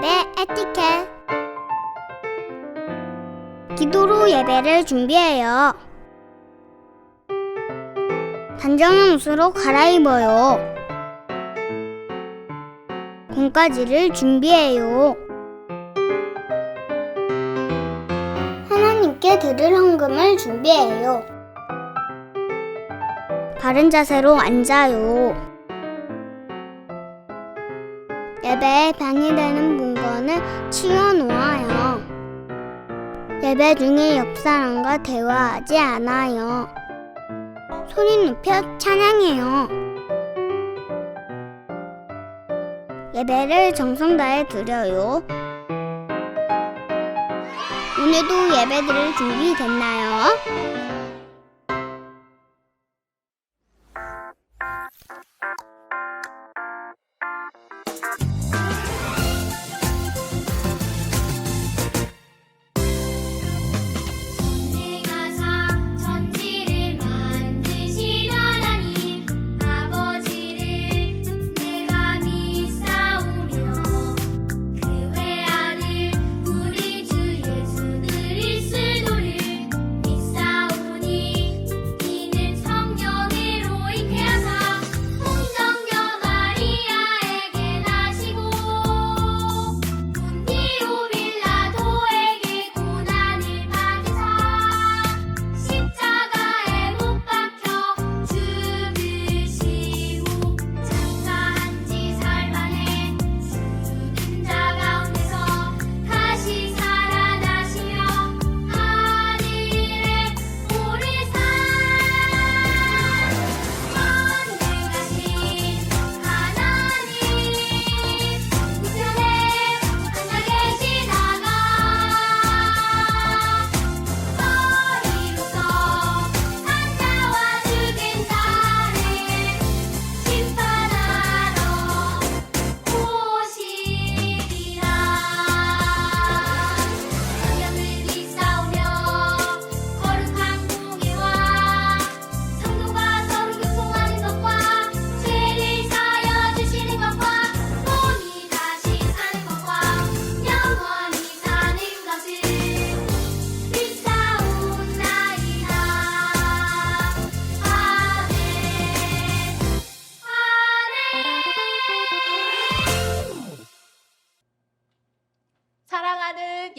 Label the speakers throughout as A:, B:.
A: 예배 에티켓 기도로 예배를 준비해요. 단정한 옷으로 갈아입어요. 공까지를 준비해요. 하나님께 드릴 헌금을 준비해요. 바른 자세로 앉아요. 예배에 방해되는 물건을 치워놓아요. 예배 중에 옆 사람과 대화하지 않아요. 소리 높여 찬양해요. 예배를 정성 다해 드려요. 오늘도 예배 드릴 준비 됐나요?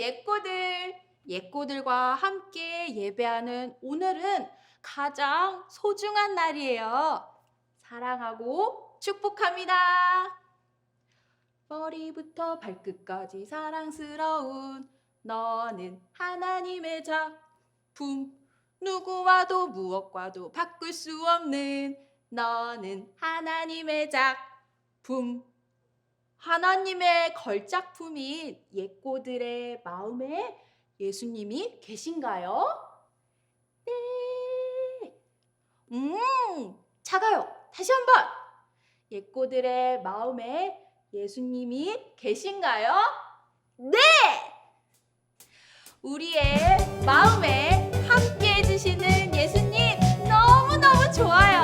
B: 예꼬들, 예꼬들과 함께 예배하는 오늘은 가장 소중한 날이에요. 사랑하고 축복합니다. 머리부터 발끝까지 사랑스러운 너는 하나님의 작품. 누구와도 무엇과도 바꿀 수 없는 너는 하나님의 작품. 하나님의 걸작품인 예꼬들의 마음에 예수님이 계신가요? 네. 음, 작아요. 다시 한번. 예꼬들의 마음에 예수님이 계신가요? 네! 우리의 마음에 함께 해주시는 예수님 너무너무 좋아요.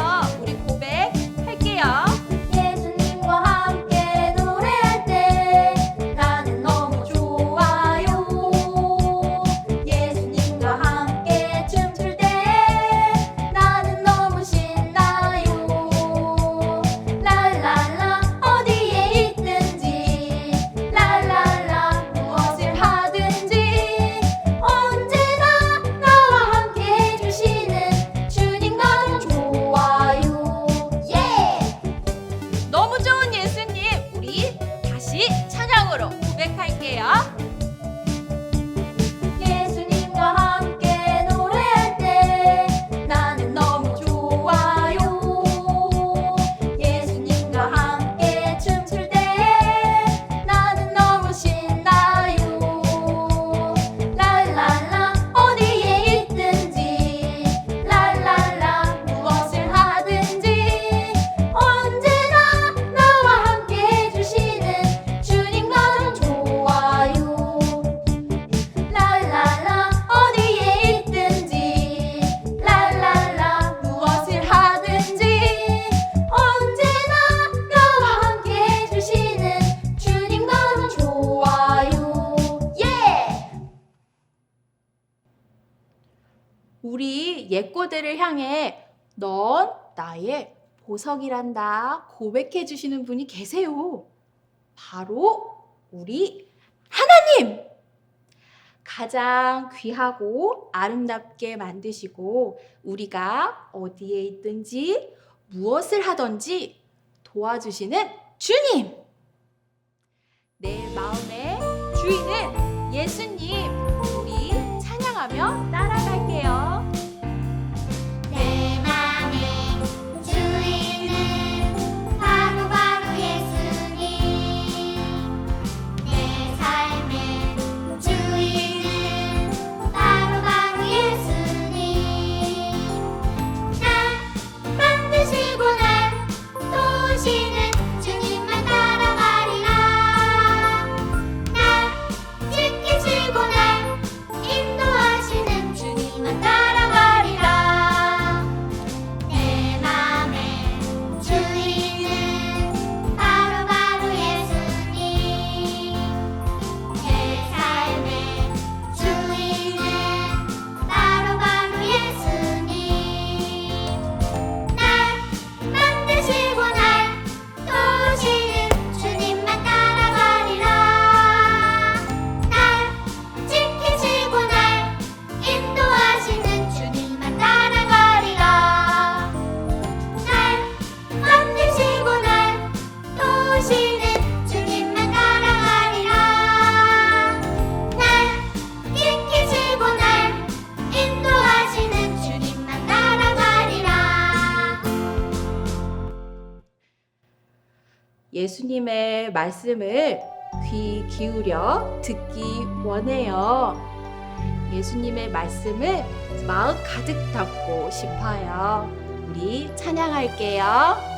C: 예꼬들을 향해 넌 나의 보석이란다 고백해 주시는 분이 계세요. 바로 우리 하나님! 가장 귀하고 아름답게 만드시고 우리가 어디에 있든지 무엇을 하든지 도와주시는 주님! 내 마음의 주인은 예수님! 말씀을 귀 기울여 듣기 원해요. 예수님의 말씀을 마음 가득 담고 싶어요. 우리 찬양할게요.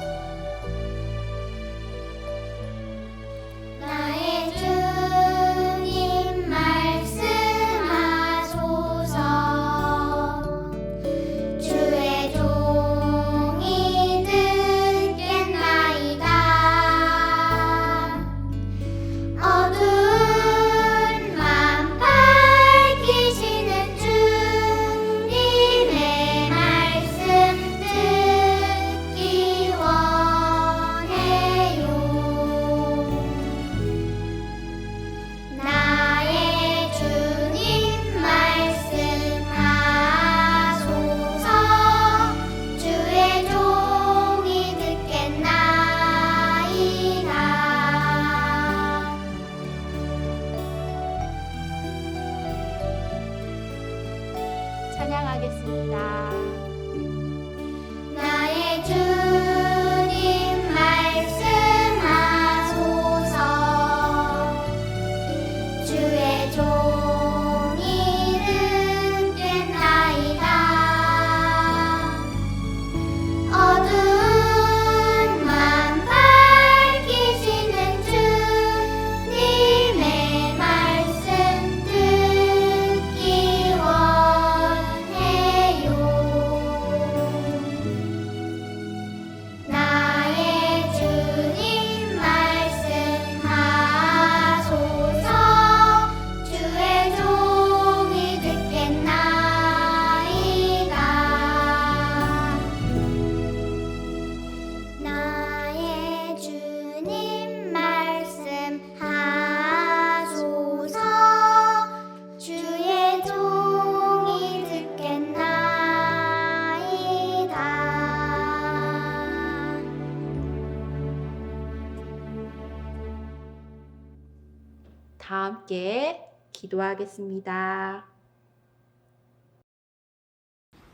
D: 다
C: 함께 기도하겠습니다.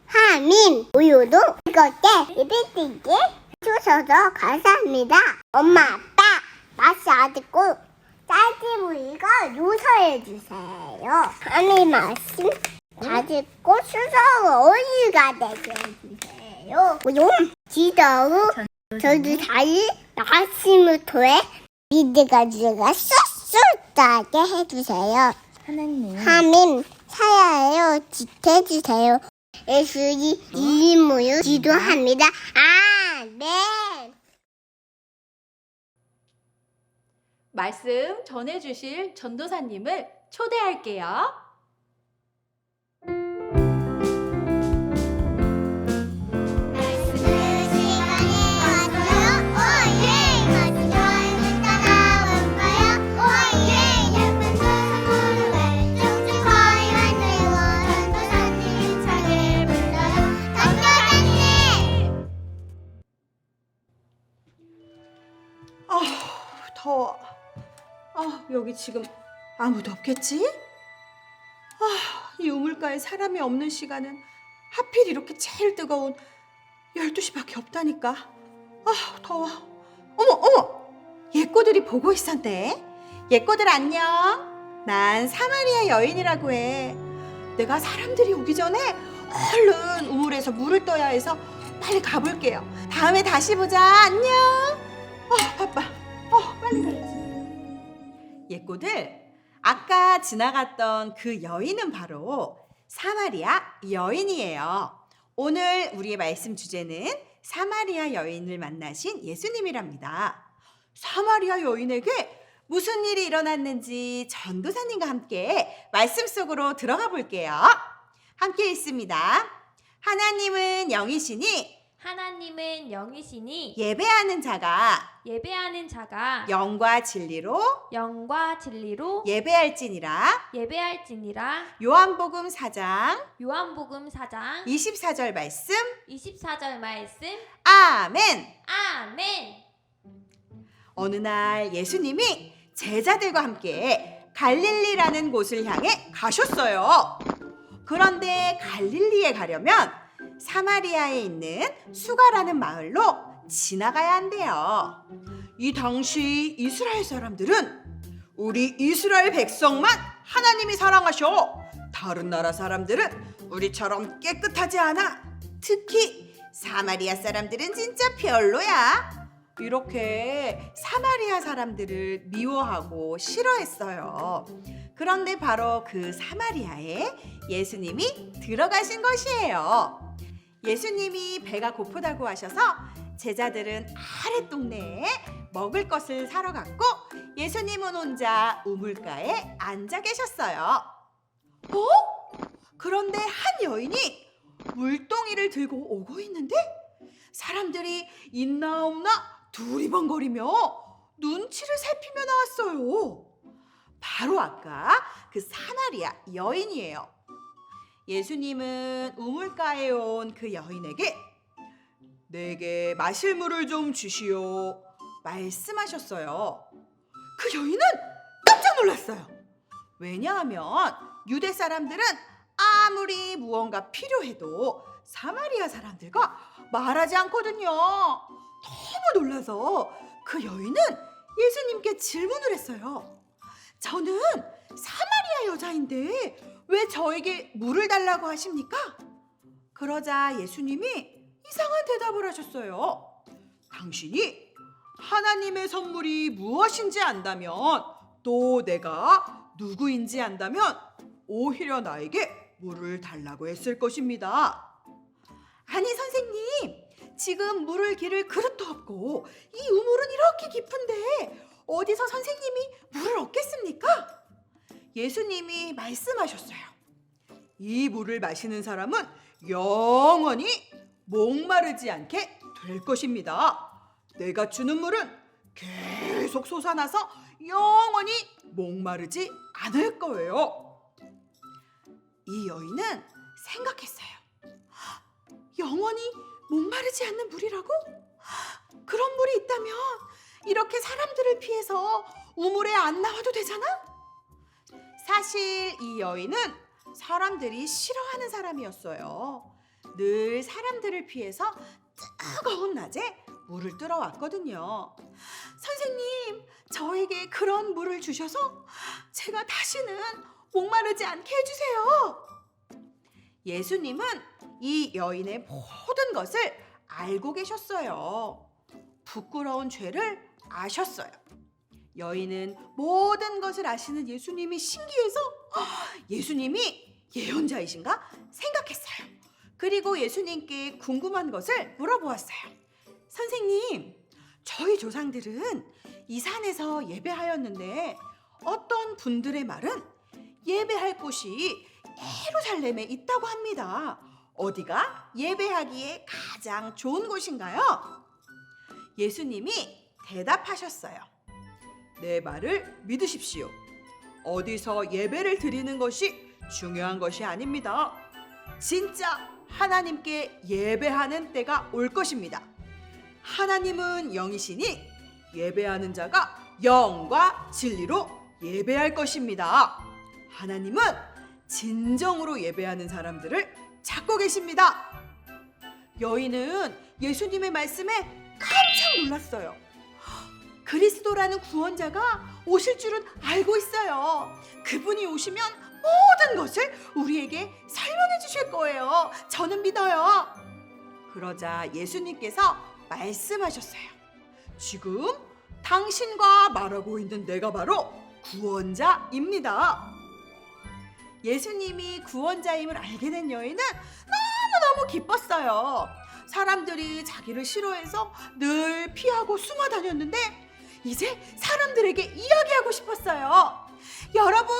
A: 하나님, 우유도 즐겁게 예배드리게 해주셔서 감사합니다. 엄마, 아빠, 아듣고 짤집을 이거 유서해주세요. 하나님 말씀 다 듣고 수서 어리가 되게 해주세요. 용 지도우 저도 잘 말씀을 통해 믿음가 주가 쏙쏙하게 해주세요.
D: 하나님
A: 하나님 사야해요 지켜주세요. 예수의 이름으로 기도합니다. 아멘.
C: 말씀 전해주실 전도사님을 초대할게요.
E: 지금 아무도 없겠지? 아, 이 우물가에 사람이 없는 시간은 하필 이렇게 제일 뜨거운 12시밖에 없다니까. 아, 더워. 어머, 어머! 예꼬들이 보고 있었네. 예꼬들 안녕. 난 사마리아 여인이라고 해. 내가 사람들이 오기 전에 얼른 우물에서 물을 떠야 해서 빨리 가볼게요. 다음에 다시 보자. 안녕. 어, 바빠. 어, 빨리 가야지. 예꼬들, 아까 지나갔던 그 여인은 바로 사마리아 여인이에요. 오늘 우리의 말씀 주제는 사마리아 여인을 만나신 예수님이랍니다. 사마리아 여인에게 무슨 일이 일어났는지 전도사님과 함께 말씀 속으로 들어가 볼게요. 함께 읽습니다. 하나님은 영이시니
D: 하나님은 영이시니
E: 예배하는 자가
D: 예배하는 자가
E: 영과 진리로
D: 영과 진리로
E: 예배할지니라.
D: 예배할지니라
E: 요한복음 4장
D: 요한복음 4장
E: 24절 말씀.
D: 24절 말씀
E: 아멘.
D: 아멘
E: 어느 날 예수님이 제자들과 함께 갈릴리라는 곳을 향해 가셨어요. 그런데 갈릴리에 가려면 사마리아에 있는 수가라는 마을로 지나가야 한대요. 이 당시 이스라엘 사람들은 우리 이스라엘 백성만 하나님이 사랑하셔. 다른 나라 사람들은 우리처럼 깨끗하지 않아. 특히 사마리아 사람들은 진짜 별로야. 이렇게 사마리아 사람들을 미워하고 싫어했어요. 그런데 바로 그 사마리아에 예수님이 들어가신 것이에요. 예수님이 배가 고프다고 하셔서 제자들은 아랫 동네에 먹을 것을 사러 갔고 예수님은 혼자 우물가에 앉아 계셨어요. 어? 그런데 한 여인이 물동이를 들고 오고 있는데 사람들이 있나 없나 두리번거리며 눈치를 살피며 나왔어요. 바로 아까 그 사마리아 여인이에요. 예수님은 우물가에 온 그 여인에게 내게 마실 물을 좀 주시오 말씀하셨어요. 그 여인은 깜짝 놀랐어요. 왜냐하면 유대 사람들은 아무리 무언가 필요해도 사마리아 사람들과 말하지 않거든요. 너무 놀라서 그 여인은 예수님께 질문을 했어요. 저는 사마리아 여자인데 왜 저에게 물을 달라고 하십니까? 그러자 예수님이 이상한 대답을 하셨어요. 당신이 하나님의 선물이 무엇인지 안다면 또 내가 누구인지 안다면 오히려 나에게 물을 달라고 했을 것입니다. 아니 선생님, 지금 물을 기를 그릇도 없고 이 우물은 이렇게 깊은데 어디서 선생님이 물을 얻겠습니까? 예수님이 말씀하셨어요. 이 물을 마시는 사람은 영원히 목마르지 않게 될 것입니다. 내가 주는 물은 계속 솟아나서 영원히 목마르지 않을 거예요. 이 여인은 생각했어요. 영원히 목마르지 않는 물이라고? 그런 물이 있다면 이렇게 사람들을 피해서 우물에 안 나와도 되잖아? 사실 이 여인은 사람들이 싫어하는 사람이었어요. 늘 사람들을 피해서 뜨거운 낮에 물을 뜨러 왔거든요. 선생님, 저에게 그런 물을 주셔서 제가 다시는 목마르지 않게 해주세요. 예수님은 이 여인의 모든 것을 알고 계셨어요. 부끄러운 죄를 아셨어요. 여인은 모든 것을 아시는 예수님이 신기해서 예수님이 예언자이신가 생각했어요. 그리고 예수님께 궁금한 것을 물어보았어요. 선생님, 저희 조상들은 이 산에서 예배하였는데 어떤 분들의 말은 예배할 곳이 예루살렘에 있다고 합니다. 어디가 예배하기에 가장 좋은 곳인가요? 예수님이 대답하셨어요. 내 말을 믿으십시오. 어디서 예배를 드리는 것이 중요한 것이 아닙니다. 진짜 하나님께 예배하는 때가 올 것입니다. 하나님은 영이시니 예배하는 자가 영과 진리로 예배할 것입니다. 하나님은 진정으로 예배하는 사람들을 찾고 계십니다. 여인은 예수님의 말씀에 깜짝 놀랐어요. 그리스도라는 구원자가 오실 줄은 알고 있어요. 그분이 오시면 모든 것을 우리에게 설명해 주실 거예요. 저는 믿어요. 그러자 예수님께서 말씀하셨어요. 지금 당신과 말하고 있는 내가 바로 구원자입니다. 예수님이 구원자임을 알게 된 여인은 너무너무 기뻤어요. 사람들이 자기를 싫어해서 늘 피하고 숨어 다녔는데 이제 사람들에게 이야기하고 싶었어요. 여러분,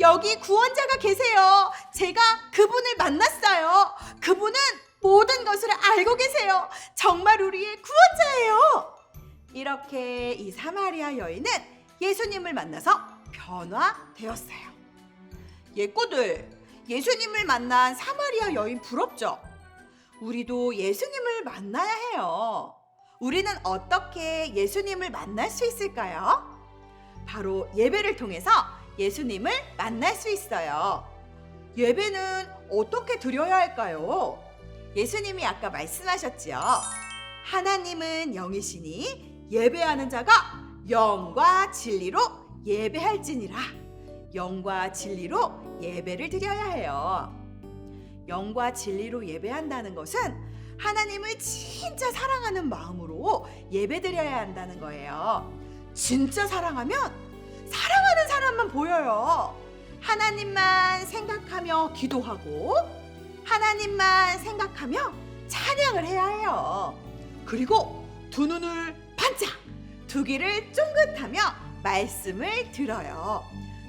E: 여기 구원자가 계세요. 제가 그분을 만났어요. 그분은 모든 것을 알고 계세요. 정말 우리의 구원자예요. 이렇게 이 사마리아 여인은 예수님을 만나서 변화되었어요. 예꼬들, 예수님을 만난 사마리아 여인 부럽죠? 우리도 예수님을 만나야 해요. 우리는 어떻게 예수님을 만날 수 있을까요? 바로 예배를 통해서 예수님을 만날 수 있어요. 예배는 어떻게 드려야 할까요? 예수님이 아까 말씀하셨지요. 하나님은 영이시니 예배하는 자가 영과 진리로 예배할지니라. 영과 진리로 예배를 드려야 해요. 영과 진리로 예배한다는 것은 하나님을 진짜 사랑하는 마음으로 예배드려야 한다는 거예요. 진짜 사랑하면 사랑하는 사람만 보여요. 하나님만 생각하며 기도하고 하나님만 생각하며 찬양을 해야 해요. 그리고 두 눈을 반짝, 두 귀를 쫑긋하며 말씀을 들어요.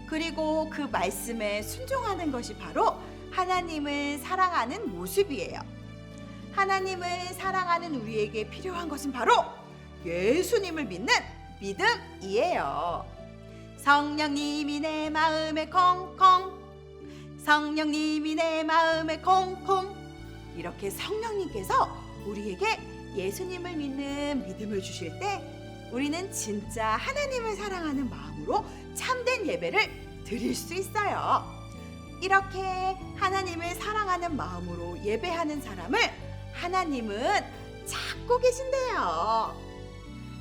E: 그리고 그 말씀에 순종하는 것이 바로 하나님을 사랑하는 모습이에요. 하나님을 사랑하는 우리에게 필요한 것은 바로 예수님을 믿는 믿음이에요. 성령님이 내 마음에 콩콩 성령님이 내 마음에 콩콩 이렇게 성령님께서 우리에게 예수님을 믿는 믿음을 주실 때 우리는 진짜 하나님을 사랑하는 마음으로 참된 예배를 드릴 수 있어요. 이렇게 하나님을 사랑하는 마음으로 예배하는 사람을 하나님은 찾고 계신대요.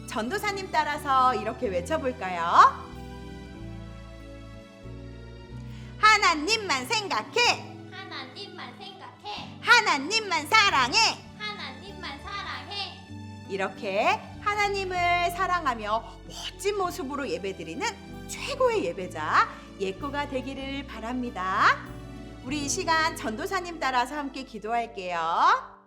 E: 전도사님 따라서 이렇게 외쳐볼까요? 하나님만 생각해.
D: 하나님만 생각해.
E: 하나님만 사랑해.
D: 하나님만 사랑해.
E: 이렇게 하나님을 사랑하며 멋진 모습으로 예배드리는 최고의 예배자 예꼬가 되기를 바랍니다. 우리 이 시간 전도사님 따라서 함께 기도할게요.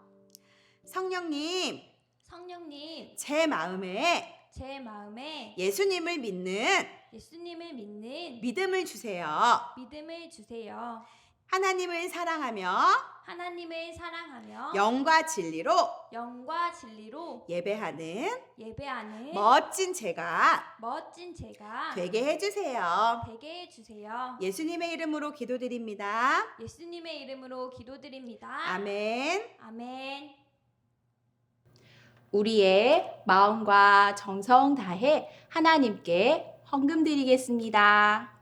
E: 성령님,
D: 성령님,
E: 제 마음에
D: 제 마음에
E: 예수님을 믿는
D: 예수님을 믿는
E: 믿음을 주세요.
D: 믿음을 주세요.
E: 하나님을 사랑하며
D: 하나님을 사랑하며
E: 영과 진리로
D: 영과 진리로
E: 예배하는
D: 예배하는
E: 멋진 제가
D: 멋진 제가
E: 되게 해주세요.
D: 되게 해주세요.
E: 예수님의 이름으로 기도드립니다.
D: 예수님의 이름으로 기도드립니다.
E: 아멘.
D: 아멘.
C: 우리의 마음과 정성 다해 하나님께 헌금 드리겠습니다.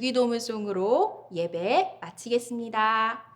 C: 주기도문송으로 예배 마치겠습니다.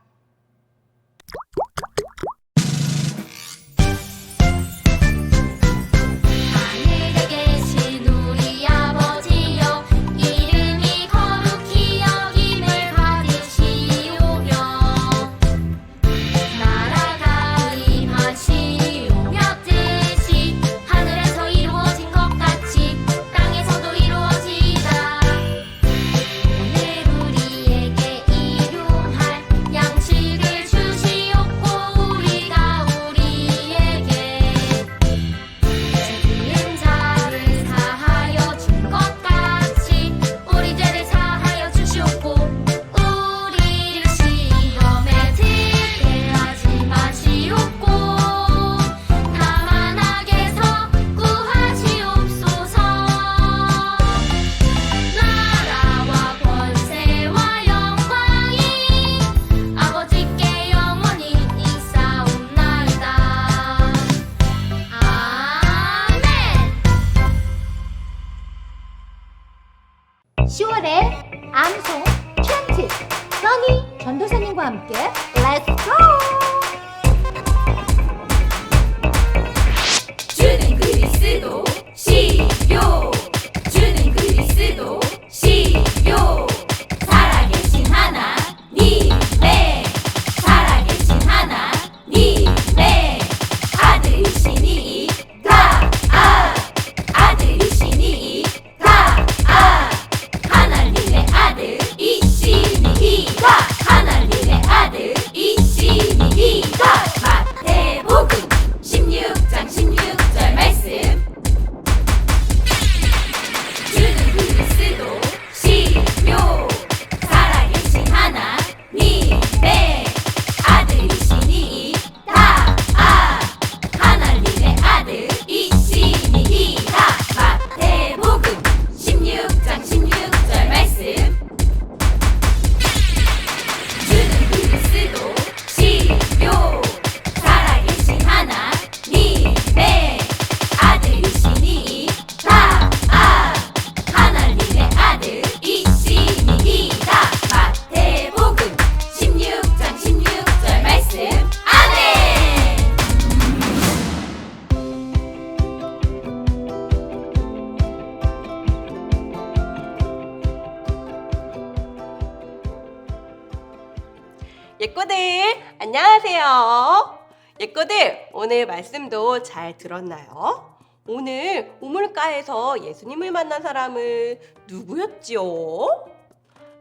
F: 말씀도
G: 잘 들었나요? 오늘 우물가에서 예수님을 만난 사람은 누구였지요?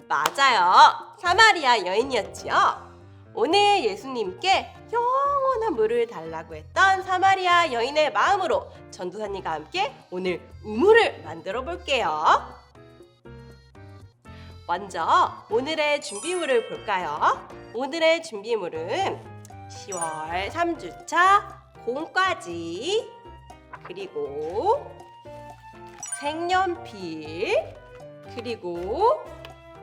G: 맞아요. 사마리아 여인이었지요. 오늘 예수님께 영원한 물을 달라고 했던 사마리아 여인의 마음으로 전도사님과 함께 오늘 우물을 만들어 볼게요. 먼저 오늘의 준비물을 볼까요? 오늘의 준비물은 10월 3주차 곰까지 그리고 색연필 그리고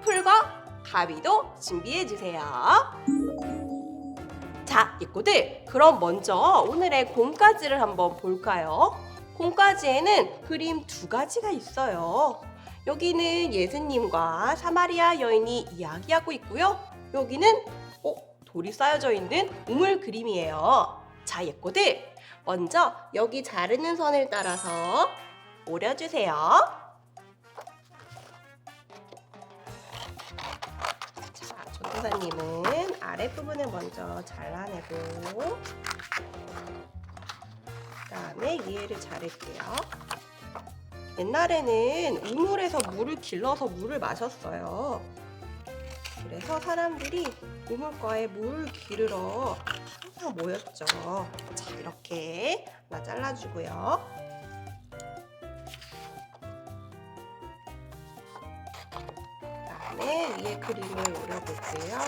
G: 풀과 가위도 준비해 주세요. 자, 이꼬들 그럼 먼저 오늘의 곰까지를 한번 볼까요? 곰까지에는 그림 두 가지가 있어요. 여기는 예수님과 사마리아 여인이 이야기하고 있고요. 여기는 어, 돌이 쌓여져 있는 우물 그림이에요. 자, 예꼬들 먼저 여기 자르는 선을 따라서 오려주세요. 자, 전도사님은 아랫부분을 먼저 잘라내고 그다음에 위에를 자를게요. 옛날에는 우물에서 물을 길러서 물을 마셨어요. 그래서 사람들이 우물가에 물 기르러 항상 모였죠. 자, 이렇게 하나 잘라주고요. 그다음에 위에 그림을 오려볼게요.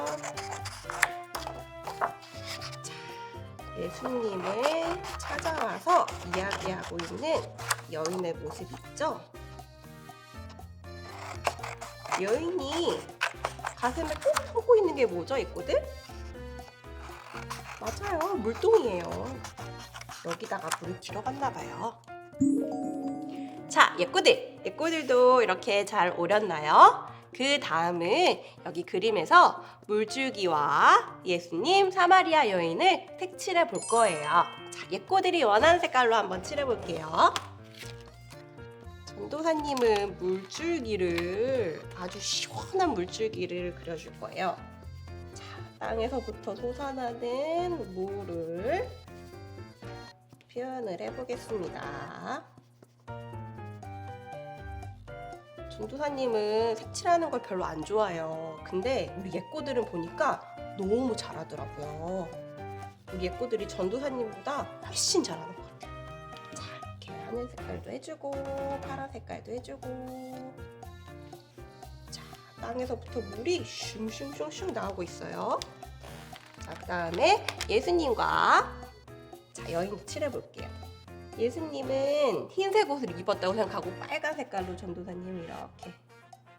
G: 자, 예수님을 찾아와서 이야기하고 있는 여인의 모습 있죠? 여인이 가슴에 꼭 품고 있는 게 뭐죠, 이꼬들? 맞아요, 물동이에요. 여기다가 물을 길어갔나 봐요. 자, 예꼬들, 예꼬들도 이렇게 잘 오렸나요? 그 다음은 여기 그림에서 물줄기와 예수님, 사마리아 여인을 색칠해 볼 거예요. 자, 예꼬들이 원하는 색깔로 한번 칠해 볼게요. 전도사님은 물줄기를 아주 시원한 물줄기를 그려줄 거예요. 자, 땅에서부터 솟아나는 물을 표현을 해보겠습니다. 전도사님은 색칠하는 걸 별로 안 좋아해요. 근데 우리 예꼬들은 보니까 너무 잘하더라고요. 우리 예꼬들이 전도사님보다 훨씬 잘하는 것 같아요. 자, 이렇게 하늘 색깔도 해주고 파란 색깔도 해주고 자, 땅에서부터 물이 슝슝슝슝 나오고 있어요. 자, 그 다음에 예수님과 자, 여인도 칠해볼게요. 예수님은 흰색 옷을 입었다고 생각하고 빨간 색깔로 전도사님 이렇게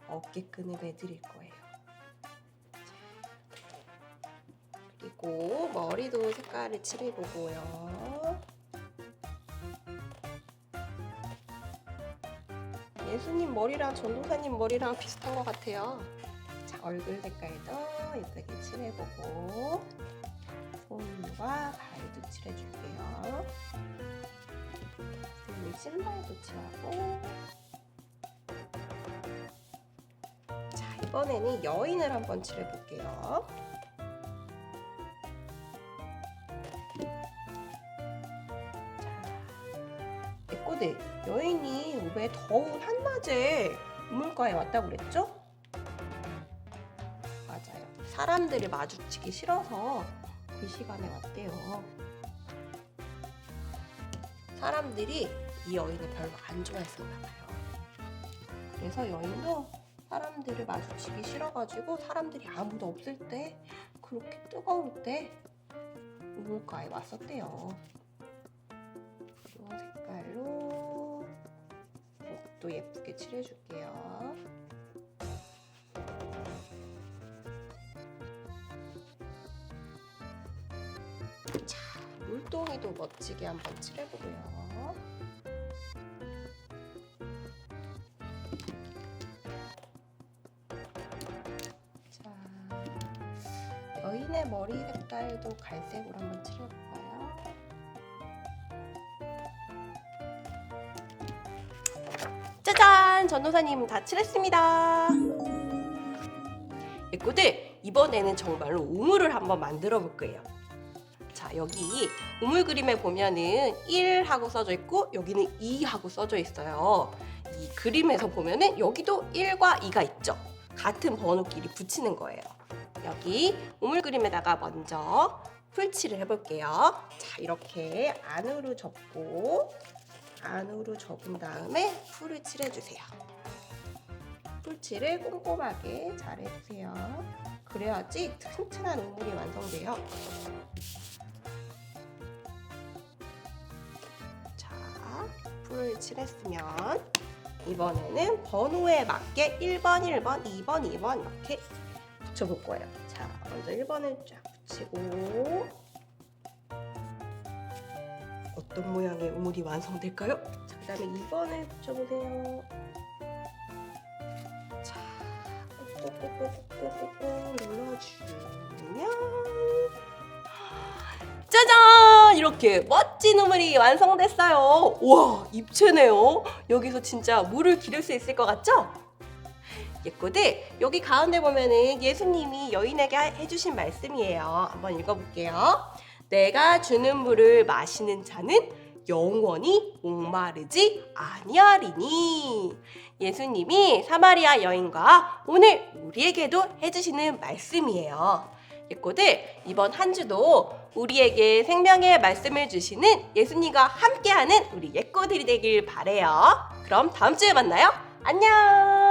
G: 어깨끈을 매드릴 거예요. 그리고 머리도 색깔을 칠해보고요. 예수님 머리랑 전도사님 머리랑 비슷한 것 같아요. 자, 얼굴 색깔도 예쁘게 칠해보고 손과 발도 칠해줄게요. 그리고 신발도 칠하고 자, 이번에는 여인을 한번 칠해볼게요. 예꼬들 여인이 왜 더운 한낮에 우물가에 왔다고 그랬죠? 맞아요. 사람들을 마주치기 싫어서 그 시간에 왔대요. 사람들이 이 여인을 별로 안 좋아했었나 봐요. 그래서 여인도 사람들을 마주치기 싫어가지고 사람들이 아무도 없을 때 그렇게 뜨거울 때 우물가에 왔었대요. 목도 예쁘게 칠해줄게요. 자, 물동이도 멋지게 한번 칠해보고요. 자, 여인의 머리 색깔도 갈색으로 한번 칠해볼까요? 전도사님 다 칠했습니다. 예꼬들 이번에는 정말로 우물을 한번 만들어 볼 거예요. 자 여기 우물 그림에 보면은 1 하고 써져 있고 여기는 2 하고 써져 있어요. 이 그림에서 보면은 여기도 1과 2가 있죠. 같은 번호끼리 붙이는 거예요. 여기 우물 그림에다가 먼저 풀칠을 해볼게요. 자 이렇게 안으로 접고 안으로 접은 다음에 풀을 칠해주세요. 풀칠을 꼼꼼하게 잘 해주세요. 그래야지 튼튼한 우물이 완성돼요. 자, 풀을 칠했으면 이번에는 번호에 맞게 1번, 1번, 2번, 2번 이렇게 붙여볼 거예요. 자, 먼저 1번을 쫙 붙이고 어떤 모양의 우물이 완성될까요? 자, 그 다음에 2번을 붙여보세요. 자, 꼭꼭꼭꼭꼭꼭 눌러주면 짜잔! 이렇게 멋진 우물이 완성됐어요. 우와, 입체네요. 여기서 진짜 물을 기를 수 있을 것 같죠? 예꼬들, 여기 가운데 보면은 예수님이 여인에게 해주신 말씀이에요. 한번 읽어볼게요. 내가 주는 물을 마시는 자는 영원히 목마르지 아니하리니. 예수님이 사마리아 여인과 오늘 우리에게도 해주시는 말씀이에요. 예꼬들, 이번 한 주도 우리에게 생명의 말씀을 주시는 예수님과 함께하는 우리 예꼬들이 되길 바래요. 그럼 다음 주에 만나요. 안녕!